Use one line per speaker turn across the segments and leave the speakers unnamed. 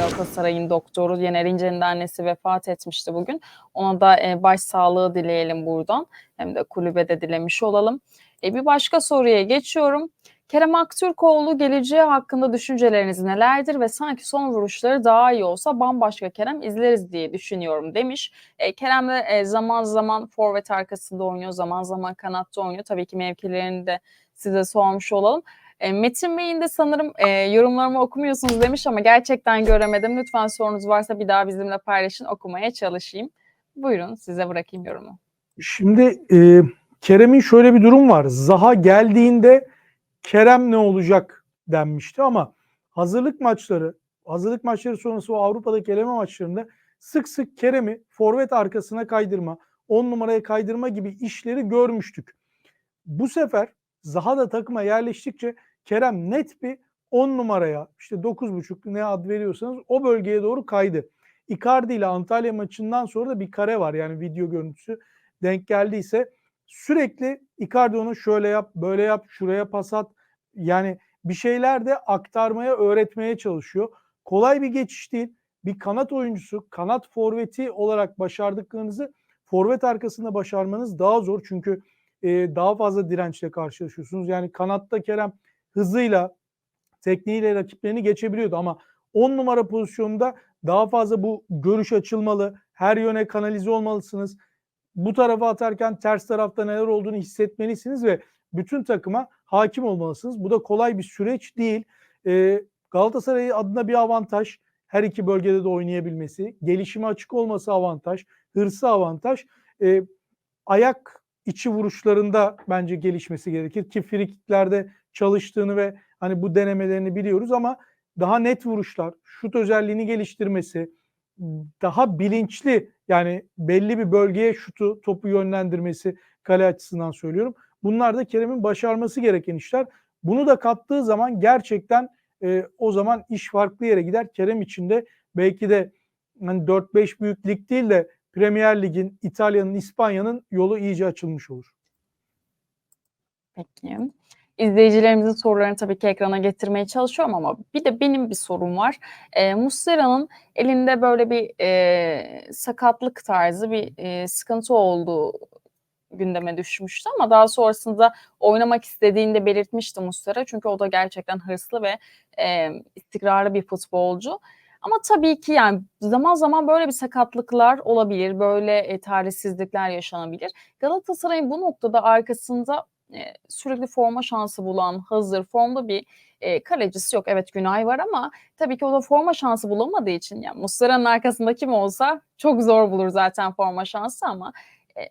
Galatasaray'ın doktoru Yener İnce'nin de annesi vefat etmişti bugün. Ona da e, başsağlığı dileyelim buradan. Hem de kulübede dilemiş olalım. E, bir başka soruya geçiyorum. Kerem Aktürkoğlu geleceği hakkında düşünceleriniz nelerdir ve sanki son vuruşları daha iyi olsa bambaşka Kerem izleriz diye düşünüyorum demiş. E, Kerem de e, zaman zaman forvet arkasında oynuyor, zaman zaman kanatta oynuyor. Tabii ki mevkilerini de size sormuş olalım. E, Metin Bey'in de sanırım e, yorumlarımı okumuyorsunuz demiş ama gerçekten göremedim. Lütfen sorunuz varsa bir daha bizimle paylaşın, okumaya çalışayım. Buyurun size bırakayım yorumu.
Şimdi e, Kerem'in şöyle bir durum var. Zaha geldiğinde Kerem ne olacak denmişti ama hazırlık maçları, hazırlık maçları sonrası o Avrupa'daki eleme maçlarında sık sık Kerem'i forvet arkasına kaydırma, 10 numaraya kaydırma gibi işleri görmüştük. Bu sefer Zaha da takıma yerleştikçe Kerem net bir 10 numaraya işte 9.5 ne ad veriyorsanız o bölgeye doğru kaydı. Icardi ile Antalya maçından sonra da bir kare var yani video görüntüsü denk geldiyse sürekli Icardi onu şöyle yap, böyle yap, şuraya pas at. Yani bir şeyler de aktarmaya, öğretmeye çalışıyor. Kolay bir geçiş değil. Bir kanat oyuncusu, kanat forveti olarak başardıklarınızı forvet arkasında başarmanız daha zor. Çünkü e, daha fazla dirençle karşılaşıyorsunuz. Yani kanatta Kerem hızıyla, tekniğiyle rakiplerini geçebiliyordu ama 10 numara pozisyonunda daha fazla bu görüş açılmalı. Her yöne kanalize olmalısınız. Bu tarafa atarken ters tarafta neler olduğunu hissetmelisiniz ve bütün takıma hakim olmalısınız. Bu da kolay bir süreç değil. Ee, Galatasaray adına bir avantaj. Her iki bölgede de oynayabilmesi. Gelişime açık olması avantaj. Hırsı avantaj. Ee, ayak içi vuruşlarında bence gelişmesi gerekir. Ki frikiklerde çalıştığını ve hani bu denemelerini biliyoruz ama daha net vuruşlar, şut özelliğini geliştirmesi, daha bilinçli yani belli bir bölgeye şutu, topu yönlendirmesi kale açısından söylüyorum. Bunlar da Kerem'in başarması gereken işler. Bunu da kattığı zaman gerçekten e, o zaman iş farklı yere gider. Kerem için de belki de hani 4-5 büyük lig değil de Premier Lig'in, İtalya'nın, İspanya'nın yolu iyice açılmış olur.
Peki. İzleyicilerimizin sorularını tabii ki ekrana getirmeye çalışıyorum ama bir de benim bir sorum var. E, Muslera'nın elinde böyle bir e, sakatlık tarzı bir e, sıkıntı olduğu gündeme düşmüştü ama daha sonrasında oynamak istediğini de belirtmişti Muslera. Çünkü o da gerçekten hırslı ve e, istikrarlı bir futbolcu. Ama tabii ki yani zaman zaman böyle bir sakatlıklar olabilir, böyle e, talihsizlikler yaşanabilir. Galatasaray'ın bu noktada arkasında e, sürekli forma şansı bulan, hazır, formda bir e, kalecisi yok. Evet Günay var ama tabii ki o da forma şansı bulamadığı için yani Muslera'nın arkasında kim olsa çok zor bulur zaten forma şansı ama e,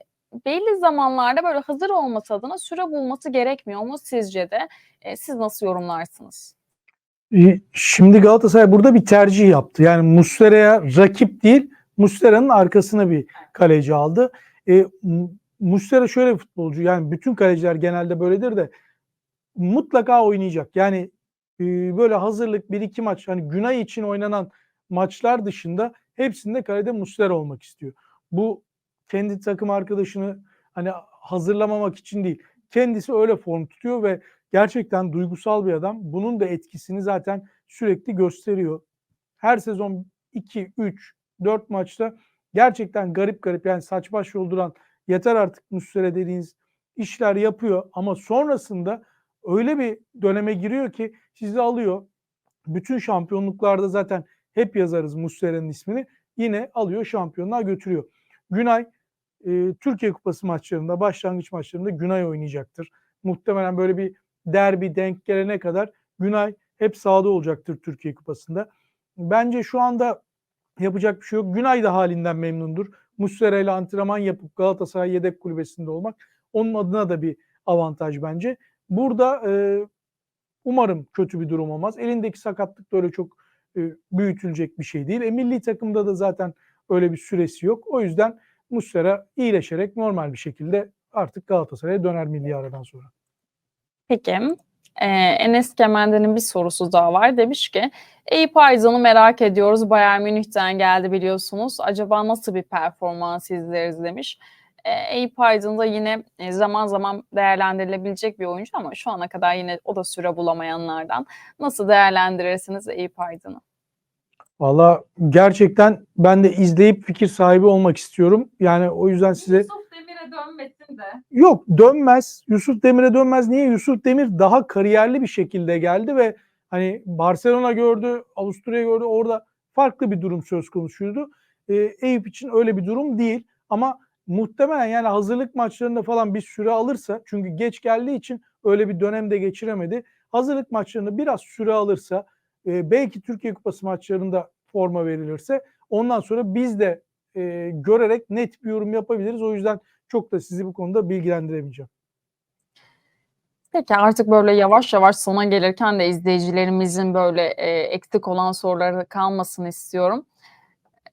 belli zamanlarda böyle hazır olması adına süre bulması gerekmiyor mu sizce de? E, siz nasıl yorumlarsınız?
E, Şimdi Galatasaray burada bir tercih yaptı. Yani Muslera'ya rakip değil, Muslera'nın arkasına bir kaleci aldı. E, Muslera şöyle bir futbolcu. Yani bütün kaleciler genelde böyledir de mutlaka oynayacak. Yani e, böyle hazırlık bir iki maç hani Günay için oynanan maçlar dışında hepsinde kalede Muslera olmak istiyor. Bu kendi takım arkadaşını hani hazırlamamak için değil. Kendisi öyle form tutuyor ve gerçekten duygusal bir adam. Bunun da etkisini zaten sürekli gösteriyor. Her sezon 2, 3, 4 maçta gerçekten garip garip yani saç baş yolduran yeter artık Muslera dediğiniz işler yapıyor ama sonrasında öyle bir döneme giriyor ki sizi alıyor. Bütün şampiyonluklarda zaten hep yazarız Muslera'nın ismini. Yine alıyor şampiyonluğa götürüyor. Günay e, Türkiye Kupası maçlarında, başlangıç maçlarında Günay oynayacaktır. Muhtemelen böyle bir derbi denk gelene kadar Günay hep sahada olacaktır Türkiye Kupası'nda. Bence şu anda yapacak bir şey yok. Günay da halinden memnundur. Muslera ile antrenman yapıp Galatasaray yedek kulübesinde olmak onun adına da bir avantaj bence. Burada e, umarım kötü bir durum olmaz. Elindeki sakatlık da öyle çok e, büyütülecek bir şey değil. E, milli takımda da zaten öyle bir süresi yok. O yüzden Muslera iyileşerek normal bir şekilde artık Galatasaray'a döner milli aradan sonra.
Peki. Ee, Enes Kemende'nin bir sorusu daha var. Demiş ki Eyüp Aydın'ı merak ediyoruz. Bayern Münih'ten geldi biliyorsunuz. Acaba nasıl bir performans izleriz demiş. Ee, Eyüp Aydın da yine e, zaman zaman değerlendirilebilecek bir oyuncu ama şu ana kadar yine o da süre bulamayanlardan. Nasıl değerlendirirsiniz Eyüp Aydın'ı?
Valla gerçekten ben de izleyip fikir sahibi olmak istiyorum. Yani o yüzden size
de.
yok dönmez. Yusuf Demir'e dönmez. Niye? Yusuf Demir daha kariyerli bir şekilde geldi ve hani Barcelona gördü, Avusturya gördü. Orada farklı bir durum söz konusuydu. Ee, Eyüp için öyle bir durum değil. Ama muhtemelen yani hazırlık maçlarında falan bir süre alırsa çünkü geç geldiği için öyle bir dönemde geçiremedi. Hazırlık maçlarında biraz süre alırsa e, belki Türkiye Kupası maçlarında forma verilirse ondan sonra biz de e, görerek net bir yorum yapabiliriz. O yüzden çok da sizi bu konuda bilgilendiremeyeceğim.
Peki artık böyle yavaş yavaş sona gelirken de izleyicilerimizin böyle e, eksik olan soruları kalmasını istiyorum.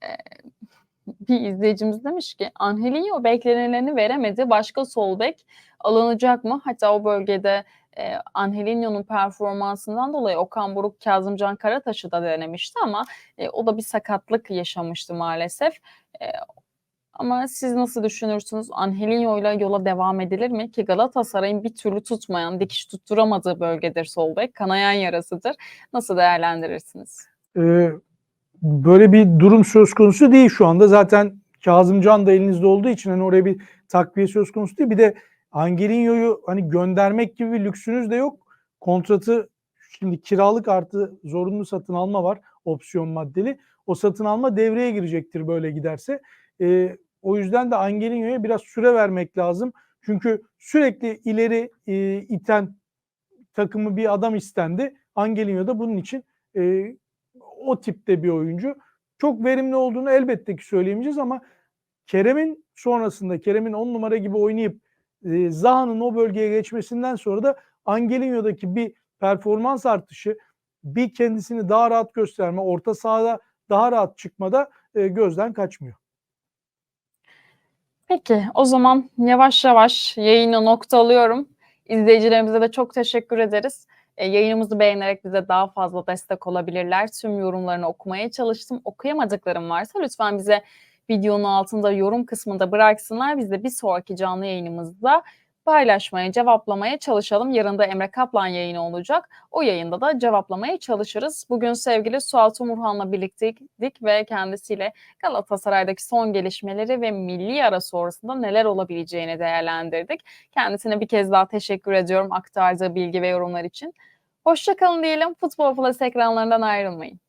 E, bir izleyicimiz demiş ki Angelinho beklenileni veremedi. Başka sol bek alınacak mı? Hatta o bölgede e, Angelinho'nun performansından dolayı Okan Buruk Kazımcan Karataş'ı da denemişti ama e, o da bir sakatlık yaşamıştı maalesef. E, ama siz nasıl düşünürsünüz? Angelinho ile yola devam edilir mi? Ki Galatasaray'ın bir türlü tutmayan, dikiş tutturamadığı bölgedir sol bek. Kanayan yarasıdır. Nasıl değerlendirirsiniz?
Ee, böyle bir durum söz konusu değil şu anda. Zaten Kazımcan da elinizde olduğu için hani oraya bir takviye söz konusu değil. Bir de Angelinho'yu hani göndermek gibi bir lüksünüz de yok. Kontratı şimdi kiralık artı zorunlu satın alma var opsiyon maddeli. O satın alma devreye girecektir böyle giderse. Ee, o yüzden de Angelinho'ya biraz süre vermek lazım. Çünkü sürekli ileri e, iten takımı bir adam istendi. Angelinho da bunun için e, o tipte bir oyuncu. Çok verimli olduğunu elbette ki söyleyemeyeceğiz ama Kerem'in sonrasında Kerem'in 10 numara gibi oynayıp e, Zaha'nın o bölgeye geçmesinden sonra da Angelinho'daki bir performans artışı, bir kendisini daha rahat gösterme, orta sahada daha rahat çıkmada e, gözden kaçmıyor.
Peki o zaman yavaş yavaş yayını noktalıyorum. İzleyicilerimize de çok teşekkür ederiz. E, yayınımızı beğenerek bize daha fazla destek olabilirler. Tüm yorumlarını okumaya çalıştım. Okuyamadıklarım varsa lütfen bize videonun altında yorum kısmında bıraksınlar. Biz de bir sonraki canlı yayınımızda paylaşmaya, cevaplamaya çalışalım. Yarın da Emre Kaplan yayını olacak. O yayında da cevaplamaya çalışırız. Bugün sevgili Suat Umurhan'la birlikteydik ve kendisiyle Galatasaray'daki son gelişmeleri ve milli ara sonrasında neler olabileceğini değerlendirdik. Kendisine bir kez daha teşekkür ediyorum aktardığı bilgi ve yorumlar için. Hoşçakalın diyelim. Futbol Plus ekranlarından ayrılmayın.